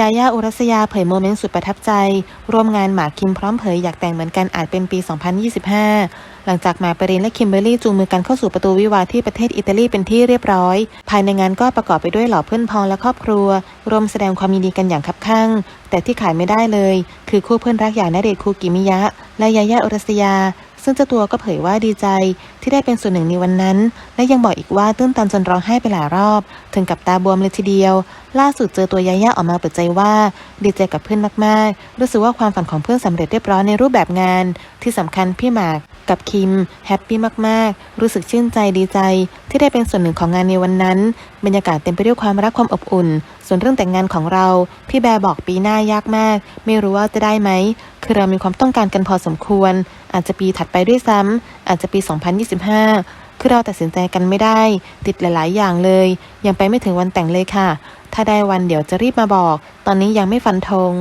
ยาย่าอุรัสยาเผยโมเมนต์สุดประทับใจ ร่วมงานหมากคิมพร้อมเผยอยากแต่งเหมือนกันอาจเป็นปี 2025 หลังจากหมากปรินและคิมเบอรรี่จูงมือกันเข้าสู่ประตูวิวาที่ประเทศอิตาลีเป็นที่เรียบร้อย ภายในงานก็ประกอบไปด้วยเหล่อเพื่อนพ้องและครอบครัวรวมแสดงความยินดีกันอย่างคับคั่ง แต่ที่ขายไม่ได้เลย คือคู่เพื่อนรักอย่างณเดชคูกิมิยะ และยาย่าอุรัสยาซึ่งเจ้าตัวก็เผยว่าดีใจที่ได้เป็นส่วนหนึ่งในวันนั้น และยังบอกอีกว่าตื้นตันจนร้องไห้ไปหลายรอบ ถึงกับตาบวมเลยทีเดียว ล่าสุดเจอตัวยาย่าออกมาเปิดใจว่า ดีใจกับเพื่อนมากๆ รู้สึกว่าความฝันของเพื่อนสำเร็จเรียบร้อยในรูปแบบงาน ที่สำคัญพี่หมากกับคิมแฮปปี้มากๆ รู้สึกชื่นใจดีใจ ที่ได้เป็นส่วนหนึ่งของงานในวันนั้น บรรยากาศเต็มไปด้วยความรักความอบอุ่น ส่วนเรื่องแต่งงานของเรา พี่แบร์บอกปีหน้ายากมาก ไม่รู้ว่าจะได้ไหม คือเรามีความต้องการกันพอสมควร อาจจะปีถัดไปด้วยซ้ำอาจจะปี 2025 คือเราตัดสินใจกันไม่ได้ ติดหลาย ๆ อย่างเลย ยังไปไม่ถึงวันแต่งเลยค่ะ ถ้าได้วันเดี๋ยวจะรีบมาบอก ตอนนี้ยังไม่ฟันธง